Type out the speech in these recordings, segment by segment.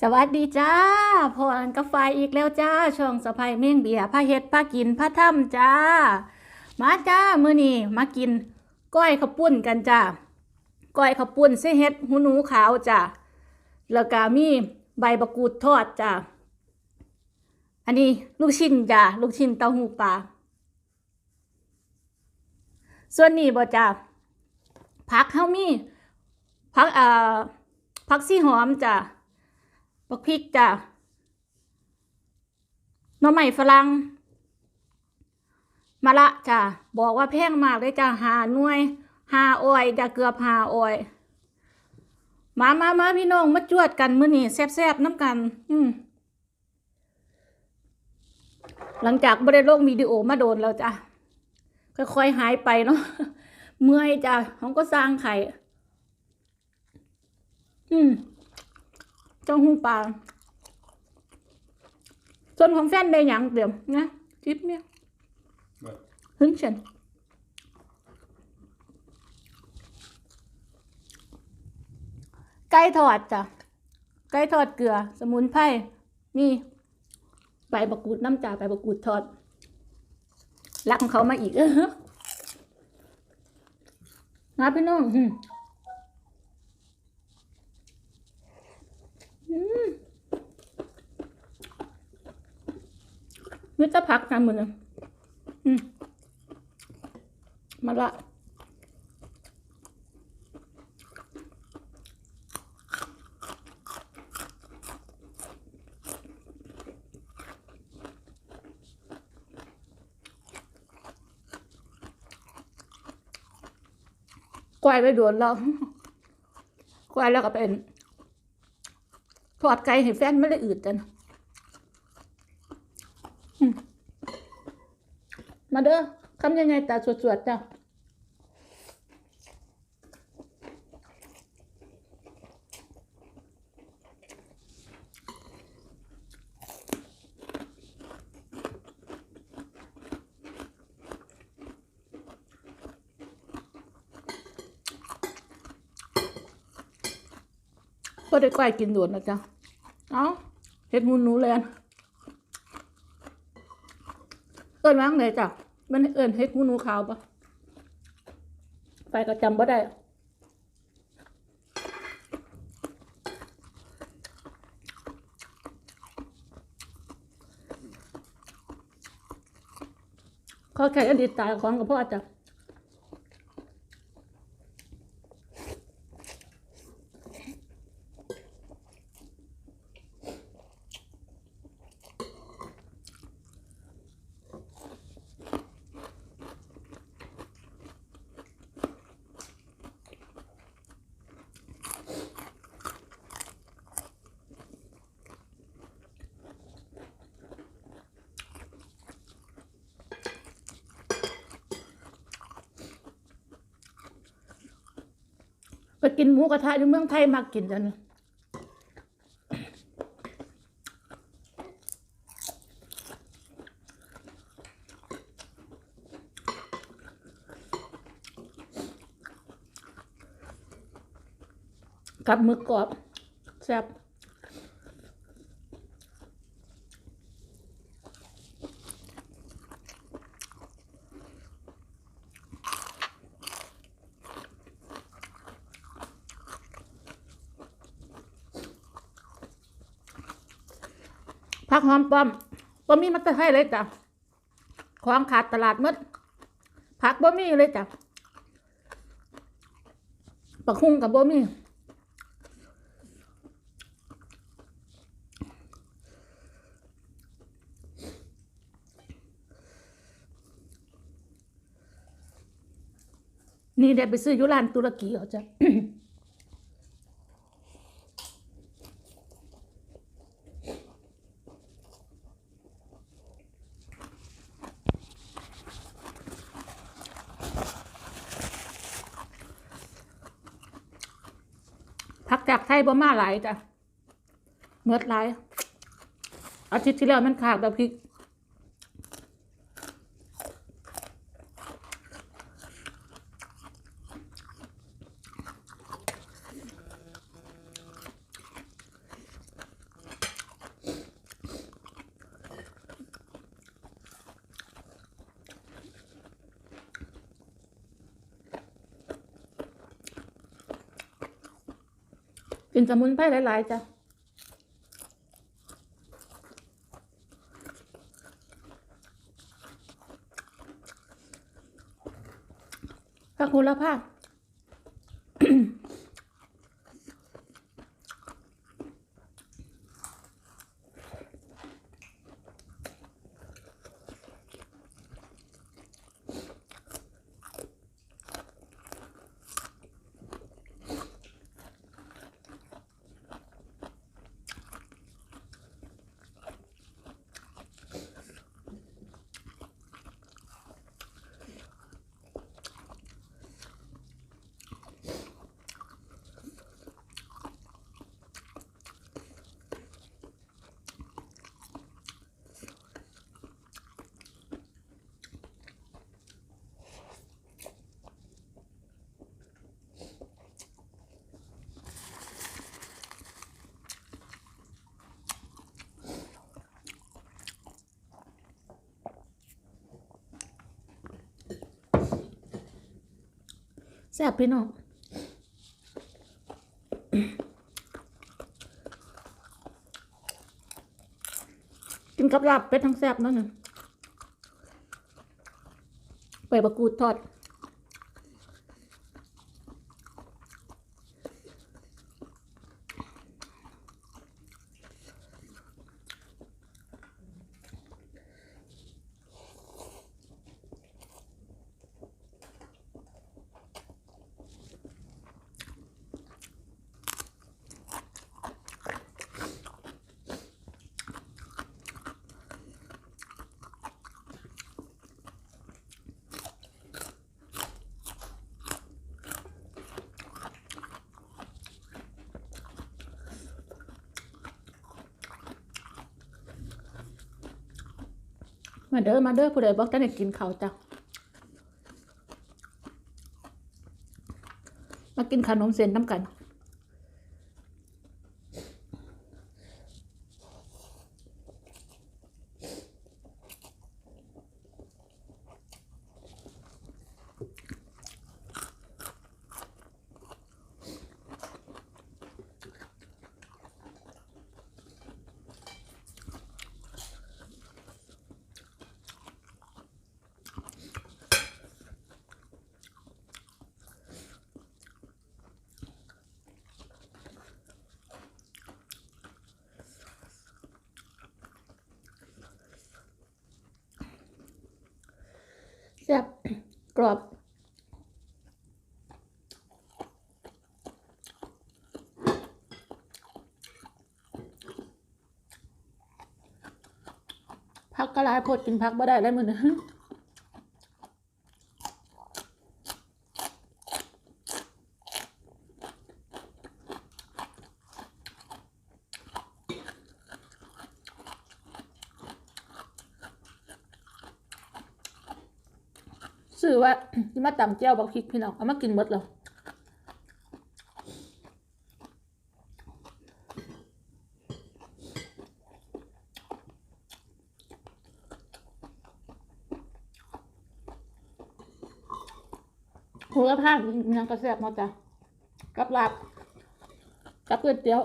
สวัสดีจ้าพออันกาแฟอีกแล้วจ้า ช่องสะพายเม่งเบียร์ผ้าเฮ็ดผ้ากินผ้าถ้ำจ้า มาจ้ามื้อนี้มากิน ก้อยข้าวปุ้นกันจ้า ก้อยข้าวปุ้นเส้เฮ็ดหูหนูขาวจ้า แล้วก็มีใบมะกูดทอดจ้า อันนี้ลูกชิ้นจ้า ลูกชิ้นเต้าหู้ปลา ส่วนนี้บ่จ้าผักเฮามีผักเอ่อผักซี่หอมจ้า บักพริกจ้ะน้อใหม่ฝรั่งมะละจ้ะบอกว่าแพงมากเลยจ้ะหาหน่วยหาอ้อยจะเกือบหาอ้อยมามามาพี่น้องมาจวดกันมื้อนี้แซ่บๆน้ำกัน อืมหลังจากบ่ได้ลงวิดีโอมาโดนแล้วจ้ะค่อยๆหายไปเนาะเมื่อยจ้ะเขาก็สร้างไข่อืม เจ้าหูปลาส่วนของแฟนได้หยังเดี๋ยวนะคลิปเนี่ย Vad? หึงฉันไก่ทอดจ้ะไก่ทอดเกลือ สมุนไพรมีใบมะกรูดน้ำจ่าใบมะกรูดทอดรักของเขามาอีกเออนะพี่น้องอื มิตรพักนะมือนะมาละกวายไปโดนแล้วกวายแล้วก็เป็นทอดไก่ให้แฟนไม่ได้อืดกัน มาเด้อคำยังไงตาสวดๆเจ้ะก็ได้กล้วยกินด่วนนะจ๊ะ เอาเห็ดมูนหนูแลนเอิ้นว่างเลยจ้ะ มันเอิ่นเฮ็ดหูหนูขาวปะไปก็จำบ่ได้ขอแค่อดีตตายของกับพ่อจ้ะ กินหมูกระทะในเมืองไทยมากกินกันกับมึกกรอบแซ่บ ผักหอมป้อมบ่มีมันจะให้เลยจ้ะของขาดตลาดมดผักบ่มีเลยจ้ะปักหุ่งกับบ่มีนี่เดี๋ยวไปซื้อยุรานตุรกีเขาจ้ะ พักจากไทย บ่มาหลายจ้ะเมื่อหลายอาทิตย์ที่แล้วมันขาดแบบพริก กินสมุนไพรหลาย ๆ จ้ะพระคุณละภาพ แซ่บพี่น้องกินกับลาบเป็ดทั้งแซ่บเนั่นน่ะไปบะกูดทอด มาเด้อมาเด้อผู้ใดบอกจะได้กินข้าวจ้ะมากินขนมเส้นน้ำกัน แซ่บกรอบพักกระลายพดกินพักบ่ได้แล้มือนะ สื่อว่าที่มาตำเจียวบักพริกพี่น้อง เอามากินหมดแล้วหัวผ้ามันยังกระแสบมาจ้ะกับลาบกับก๋วยเตี๋ยว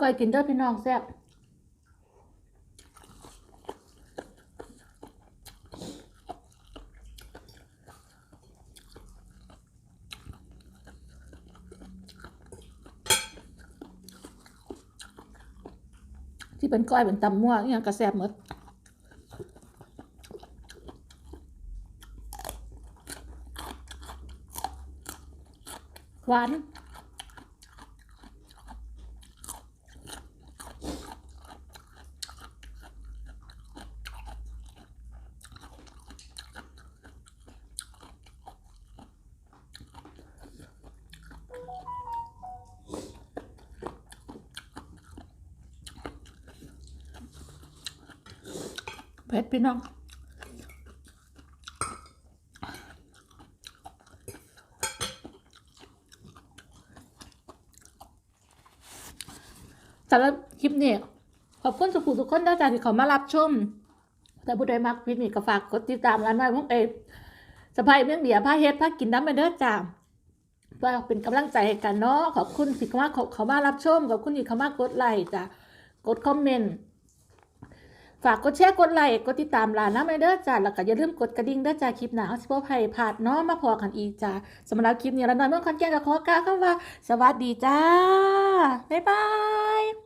ก้อยกินเด้อพี่น้องแซ่บที่เป็นก้อยเป็นตำมั่วเนี่ยกระแซ่บหมดหวาน เผ็ดพี่น้องสำหรับคลิปนี้ขอบคุณสุขุทุกคนด้วยจ้าที่เขามารับชม แต่ผู้ใดมักคลิปนี้ก็ฝากกดติดตามร้านไว้พวกเอสบายเมี่ยงเดียผ้าเฮ็ดผ้ากินน้ำไปเด้อจ้าเพื่อเป็นกำลังใจให้กันเนาะขอบคุณที่เขามาเขามารับชมขอบคุณที่เขามากดไลค์จ้ากดคอมเมนต์ ฝากกดแชร์ กดไลค์ กดติดตามร้านน้ำไปเด้อจ้าแล้วก็อย่าลืมกดกระดิ่งเด้อจ้าคลิปหน้าเอาสิบ่ให้พลาดเนาะมาพอกันอีกจ้าสำหรับคลิปนี้ละหน้อยเมื่อคอนแก่กับขอกล่าวคำว่า สวัสดีจ้า บ๊ายบาย